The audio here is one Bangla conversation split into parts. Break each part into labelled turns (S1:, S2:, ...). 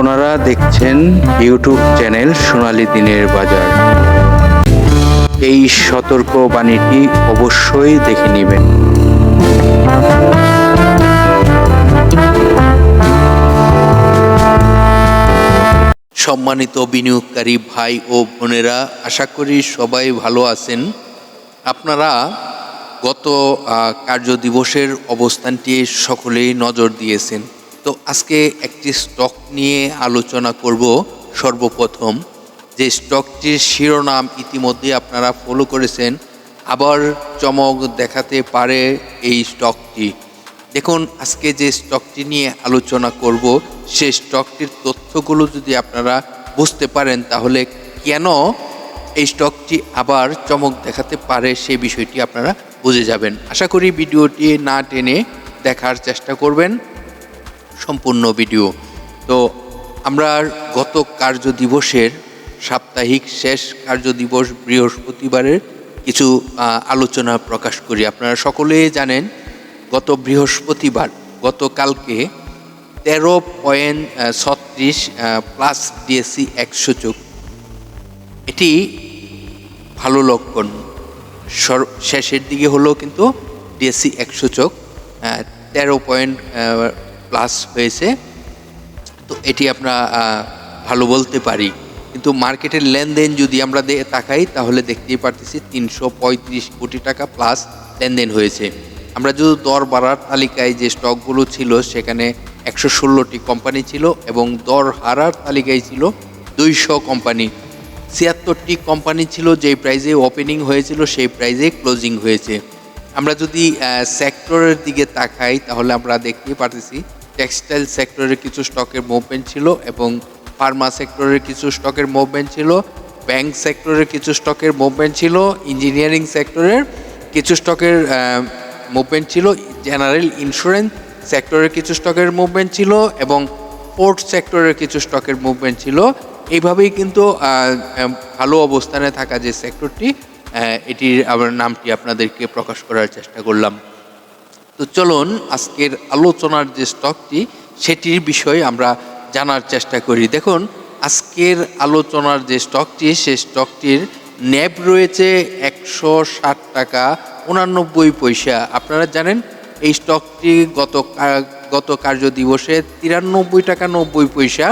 S1: আপনারা দেখছেন ইউটিউব চ্যানেল সোনালি দিনের বাজার। এই সতর্ক বাণীটি অবশ্যই দেখে নেবেন। সম্মানিত বিনিয়োগকারী ভাই ও বোনেরা, আশা করি সবাই ভালো আছেন। আপনারা গত কার্য দিবসের অবস্থানটি সকলেই নজর দিয়েছেন। তো আজকে একটি স্টক নিয়ে আলোচনা করব সর্বপ্রথম। যে স্টকটির শিরোনাম ইতিমধ্যে আপনারা ফলো করেছেন, আবার চমক দেখাতে পারে এই স্টকটি দেখুন, আজকে যে স্টকটি নিয়ে আলোচনা করব সেই স্টকটির তথ্যগুলো যদি আপনারা বুঝতে পারেন, তাহলে কেন এই স্টকটি আবার চমক দেখাতে পারে সেই বিষয়টি আপনারা বুঝে যাবেন। আশা করি ভিডিওটি না টেনে দেখার চেষ্টা করবেন। সম্পূর্ণ ভিডিও। তো আমরা গত কার্য দিবসের সাপ্তাহিক শেষ কার্য দিবস বৃহস্পতিবারের কিছু আলোচনা প্রকাশ করি। আপনারা সকলেই জানেন, গত বৃহস্পতিবার, গতকালকে তেরো পয়েন্ট ছত্রিশ প্লাস ডিএসসি একশো চোখ এটি ভালো লক্ষণ। শেষের দিকে হলেও কিন্তু ডিএসসি একশো চোখ তেরো পয়েন্ট প্লাস হয়েছে, তো এটি আমরা ভালো বলতে পারি। কিন্তু মার্কেটের লেনদেন যদি আমরা তাকাই, তাহলে দেখতেই পারতেছি তিনশো পঁয়ত্রিশ কোটি টাকা প্লাস লেনদেন হয়েছে। আমরা যদি দর বাড়ার তালিকায় যে স্টকগুলো ছিল, সেখানে একশো ষোলোটি কোম্পানি ছিল এবং দর হারার তালিকায় ছিল দুইশো কোম্পানি। ছিয়াত্তরটি কোম্পানি ছিল, যেই প্রাইজে ওপেনিং হয়েছিল, সেই প্রাইজে ক্লোজিং হয়েছে। আমরা যদি সেক্টরের দিকে তাকাই, তাহলে আমরা দেখতেই পারতেছি টেক্সটাইল সেক্টরের কিছু স্টকের মুভমেন্ট ছিল এবং ফার্মা সেক্টরের কিছু স্টকের মুভমেন্ট ছিল ব্যাংক সেক্টরের কিছু স্টকের মুভমেন্ট ছিল ইঞ্জিনিয়ারিং সেক্টরের কিছু স্টকের মুভমেন্ট ছিল জেনারেল ইন্স্যুরেন্স সেক্টরের কিছু স্টকের মুভমেন্ট ছিল এবং পোর্ট সেক্টরের কিছু স্টকের মুভমেন্ট ছিল। এইভাবেই কিন্তু ভালো অবস্থানে থাকা যে সেক্টরটি এটির আবার নামটি আপনাদেরকে প্রকাশ করার চেষ্টা করলাম। তো চলুন আজকের আলোচনার যে স্টকটি সেটির বিষয়ে আমরা জানার চেষ্টা করি। দেখুন, আজকের আলোচনার যে স্টকটি সে স্টকটির ন্যাব রয়েছে একশো ষাট টাকা উনানব্বই পয়সা। আপনারা জানেন, এই স্টকটি গত গত কার্য দিবসে তিরানব্বই টাকা নব্বই পয়সা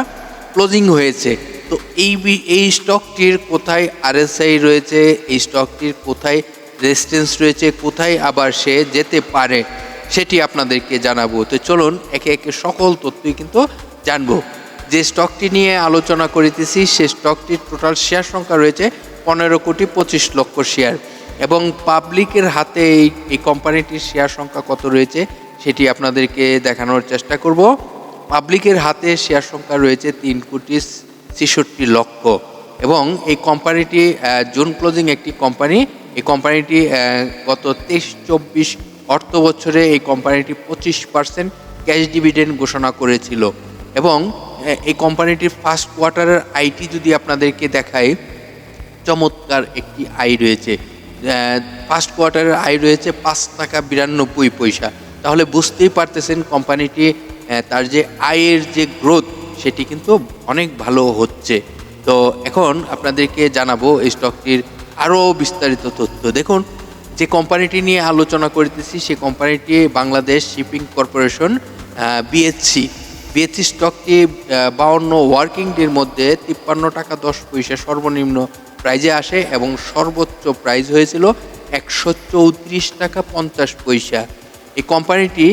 S1: ক্লোজিং হয়েছে। তো এই এই স্টকটির কোথায় আরএসআই রয়েছে, এই স্টকটির কোথায় রেজিস্ট্যান্স রয়েছে, কোথায় আবার সে যেতে পারে? সেটি আপনাদেরকে জানাব। তো চলুন, একে একে সকল তথ্যই কিন্তু জানব। যে স্টকটি নিয়ে আলোচনা করিতেছি, সে স্টকটির টোটাল শেয়ার সংখ্যা রয়েছে পনেরো কোটি পঁচিশ লক্ষ শেয়ার এবং পাবলিকের হাতে এই এই কোম্পানিটির শেয়ার সংখ্যা কত রয়েছে, সেটি আপনাদেরকে দেখানোর চেষ্টা করব। পাবলিকের হাতে শেয়ার সংখ্যা রয়েছে তিন কোটি ছেষট্টি লক্ষ এবং এই কোম্পানিটি জুন ক্লোজিং একটি কোম্পানি এই কোম্পানিটি গত তেইশ চব্বিশ অর্থ বছরে এই কোম্পানিটি পঁচিশ পার্সেন্ট ক্যাশ ডিভিডেন্ড ঘোষণা করেছিল। এবং এই কোম্পানিটির ফার্স্ট কোয়ার্টারের আইটি যদি আপনাদেরকে দেখায়, চমৎকার একটি আয় রয়েছে। ফার্স্ট কোয়ার্টারের আয় রয়েছে পাঁচ টাকা বিরানব্বই পয়সা। তাহলে বুঝতেই পারতেছেন কোম্পানিটি তার যে আয়ের যে গ্রোথ সেটি কিন্তু অনেক ভালো হচ্ছে। তো এখন আপনাদেরকে জানাব এই স্টকটির আরও বিস্তারিত তথ্য। দেখুন যে কোম্পানিটি নিয়ে আলোচনা করতেছি, সে কোম্পানিটি Bangladesh shipping corporation BSC BSC স্টকটি বাউন্ন ওয়ার্কিং ডের মধ্যে তিপ্পান্ন টাকা দশ পয়সা সর্বনিম্ন প্রাইজে আসে এবং সর্বোচ্চ প্রাইজ হয়েছিল একশো চৌত্রিশ টাকা পঞ্চাশ পয়সা। এই কোম্পানিটি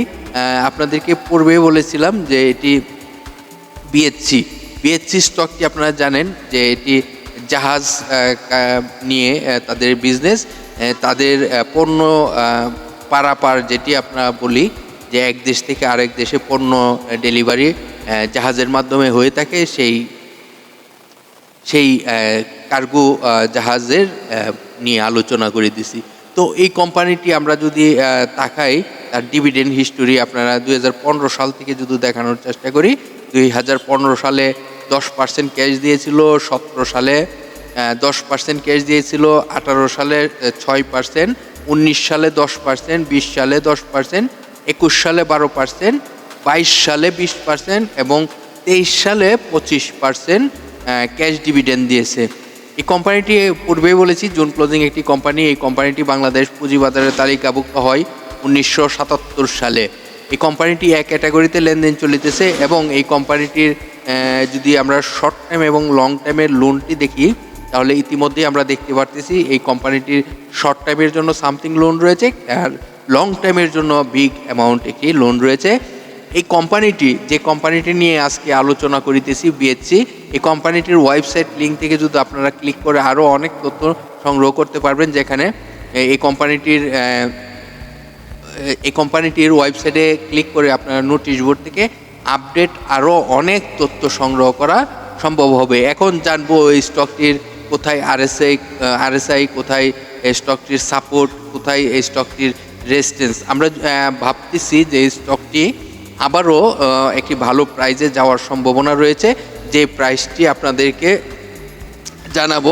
S1: আপনাদেরকে পূর্বে বলেছিলাম যে এটি বিএসসি বিএসসি স্টকটি আপনারা জানেন যে এটি জাহাজ নিয়ে তাদের বিজনেস তাদের পণ্য পারাপার যেটি আমরা বলি, যে এক দেশ থেকে আরেক দেশে পণ্য ডেলিভারি জাহাজের মাধ্যমে হয়ে থাকে, সেই সেই কার্গো জাহাজের নিয়ে আলোচনা করে দিছি। তো এই কোম্পানিটি আমরা যদি তাকাই, তার ডিভিডেন্ড হিস্টোরি আপনারা দুই হাজার পনেরো সাল থেকে যদি দেখানোর চেষ্টা করি, দুই হাজার পনেরো সালে দশ পার্সেন্ট ক্যাশ দিয়েছিল, সতেরো সালে দশ পার্সেন্ট ক্যাশ দিয়েছিল, আঠারো সালে ছয় পার্সেন্ট উনিশ সালে দশ পার্সেন্ট বিশ সালে দশ পার্সেন্ট একুশ সালে বারো পার্সেন্ট বাইশ সালে বিশ পার্সেন্ট এবং তেইশ সালে পঁচিশ পার্সেন্ট ক্যাশ ডিভিডেন্ড দিয়েছে। এই কোম্পানিটি পূর্বেই বলেছি জুন ক্লোজিং একটি কোম্পানি এই কোম্পানিটি বাংলাদেশ পুঁজিবাজারে তালিকাভুক্ত হয় উনিশশো সাতাত্তর সালে। এই কোম্পানিটি এক ক্যাটাগরিতে লেনদেন চলিতেছে এবং এই কোম্পানিটির যদি আমরা শর্ট টাইম এবং লং টাইমের লোনটি দেখি তাহলে ইতিমধ্যে আমরা দেখতে পারতেছি এই কোম্পানিটির শর্ট টাইমের জন্য সামথিং লোন রয়েছে আর লং টাইমের জন্য বিগ অ্যামাউন্ট একটি লোন রয়েছে। এই কোম্পানিটি, যে কোম্পানিটি নিয়ে আজকে আলোচনা করিতেছি বিএসসি এই কোম্পানিটির ওয়েবসাইট লিঙ্ক থেকে যদি আপনারা ক্লিক করে আরও অনেক তথ্য সংগ্রহ করতে পারবেন, যেখানে এই কোম্পানিটির এই কোম্পানিটির ওয়েবসাইটে ক্লিক করে আপনারা নোটিশ বোর্ড থেকে আপডেট আরও অনেক তথ্য সংগ্রহ করা সম্ভব হবে। এখন জানব এই স্টকটির কোথায় আরএসআই আরএসআই কোথায় এই স্টকটির সাপোর্ট কোথায় এই স্টকটির রেজিস্ট্যান্স আমরা ভাবতেছি যে এই স্টকটি আবারও একটি ভালো প্রাইজে যাওয়ার সম্ভাবনা রয়েছে। যে প্রাইসটি আপনাদেরকে জানাব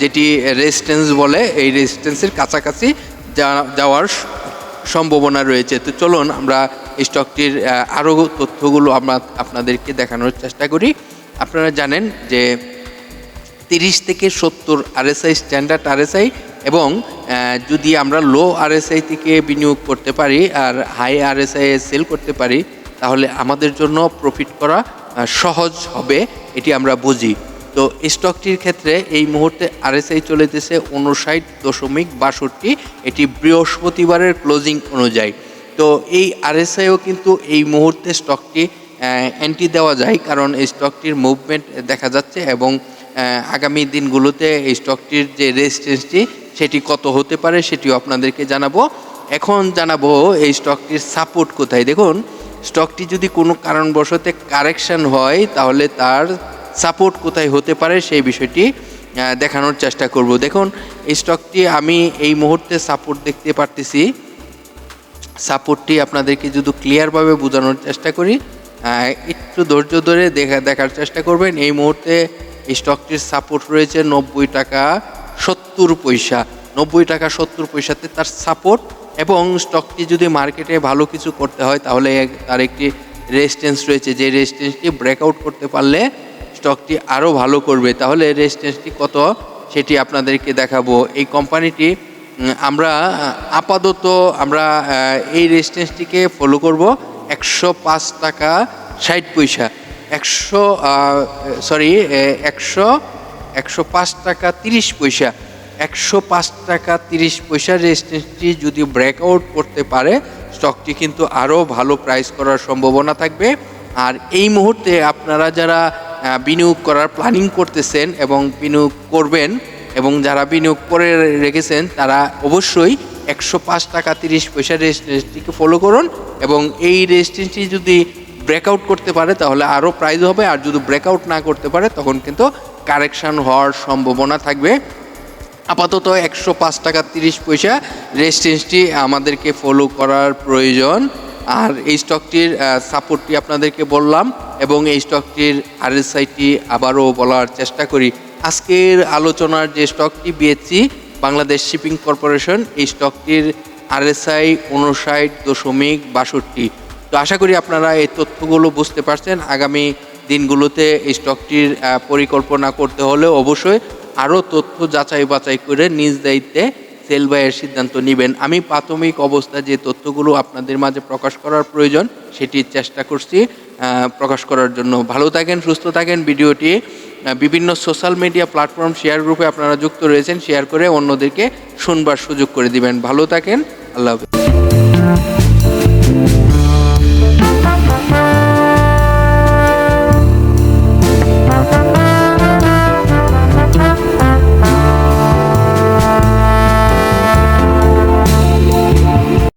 S1: যেটি রেজিস্ট্যান্স বলে, এই রেজিস্ট্যান্সের কাছাকাছি যাওয়ার সম্ভাবনা রয়েছে। তো চলুন আমরা স্টকটির আরও তথ্যগুলো আমরা আপনাদেরকে দেখানোর চেষ্টা করি। আপনারা জানেন যে তিরিশ থেকে সত্তর আরএসআই স্ট্যান্ডার্ড আরএসআই এবং যদি আমরা লো আরএসআই থেকে বিনিয়োগ করতে পারি আর হাই আরএসআই সেল করতে পারি, তাহলে আমাদের জন্য প্রফিট করা সহজ হবে, এটি আমরা বুঝি। তো স্টকটির ক্ষেত্রে এই মুহূর্তে আরএসআই চলেতেছে উনষাট দশমিক বাষট্টি, এটি বৃহস্পতিবারের ক্লোজিং অনুযায়ী। তো এই আরএসআইও কিন্তু এই মুহূর্তে স্টকটি অ্যান্টি দেওয়া যায়, কারণ এই স্টকটির মুভমেন্ট দেখা যাচ্ছে এবং আগামী দিনগুলোতে এই স্টকটির যে রেজিস্ট্যান্সটি সেটি কত হতে পারে সেটিও আপনাদেরকে জানাব। এখন জানাব এই স্টকটির সাপোর্ট কোথায়। দেখুন স্টকটি যদি কোনো কারণবশতে কারেকশন হয়, তাহলে তার সাপোর্ট কোথায় হতে পারে সেই বিষয়টি দেখানোর চেষ্টা করব। দেখুন, এই স্টকটি আমি এই মুহূর্তে সাপোর্ট দেখতে পারতেছি। সাপোর্টটি আপনাদেরকে যদি ক্লিয়ারভাবে বোঝানোর চেষ্টা করি একটু ধৈর্য ধরে দেখা, দেখার চেষ্টা করবেন। এই মুহূর্তে স্টকটির সাপোর্ট রয়েছে নব্বই টাকা সত্তর পয়সা। নব্বই টাকা সত্তর পয়সাতে তার সাপোর্ট এবং স্টকটি যদি মার্কেটে ভালো কিছু করতে হয়, তাহলে তার একটি রেজিস্ট্যান্স রয়েছে। যে রেজিস্ট্যান্সটি ব্রেকআউট করতে পারলে স্টকটি আরও ভালো করবে। তাহলে রেজিস্ট্যান্সটি কত সেটি আপনাদেরকে দেখাবো। এই কোম্পানিটি আমরা আপাতত আমরা এই রেজিস্ট্যান্সটিকে ফলো করব। একশো পাঁচ টাকা ষাট পয়সা। একশো সরি একশো একশো পাঁচ টাকা তিরিশ পয়সা। একশো পাঁচ টাকা তিরিশ পয়সা রেজিস্ট্যান্সটি যদি ব্রেকআউট করতে পারে স্টকটি কিন্তু আরও ভালো প্রাইস করার সম্ভাবনা থাকবে। আর এই মুহূর্তে আপনারা যারা বিনিয়োগ করার প্ল্যানিং করতেছেন এবং বিনিয়োগ করবেন এবং যারা বিনিয়োগ করে রেখেছেন, তারা অবশ্যই একশো পাঁচ টাকা তিরিশ পয়সা রেজিস্ট্রেন্সটিকে ফলো করুন এবং এই রেজিস্ট্রেন্সটি যদি ব্রেকআউট করতে পারে, তাহলে আরও প্রাইজ হবে। আর যদি ব্রেকআউট না করতে পারে, তখন কিন্তু কারেকশন হওয়ার সম্ভাবনা থাকবে। আপাতত একশো পাঁচ টাকা তিরিশ পয়সা রেজিস্ট্রেন্সটি আমাদেরকে ফলো করার প্রয়োজন। আর এই স্টকটির সাপোর্টটি আপনাদেরকে বললাম এবং এই স্টকটির আরএসআইটি আবারও বলার চেষ্টা করি। আজকের আলোচনার যে স্টকটি বিএসসি বাংলাদেশ শিপিং কর্পোরেশন এই স্টকটির আরএসআই উনষাট দশমিক বাষট্টি। তো আশা করি আপনারা এই তথ্যগুলো বুঝতে পারছেন। আগামী দিনগুলোতে এই স্টকটির পরিকল্পনা করতে হলে অবশ্যই আরও তথ্য যাচাই বাছাই করে নিজ দায়িত্বে সেল বাইয়ের সিদ্ধান্ত নেবেন। আমি প্রাথমিক অবস্থা যে তথ্যগুলো আপনাদের মাঝে প্রকাশ করার প্রয়োজন সেটি চেষ্টা করছি প্রকাশ করার জন্য। ভালো থাকেন, সুস্থ থাকেন। ভিডিওটি বিভিন্ন সোশ্যাল মিডিয়া প্ল্যাটফর্ম শেয়ার গ্রুপে আপনারা যুক্ত রয়েছেন শেয়ার করে অন্যদেরকে শুনবার সুযোগ করে দিবেন। ভালো থাকেন, আল্লাহ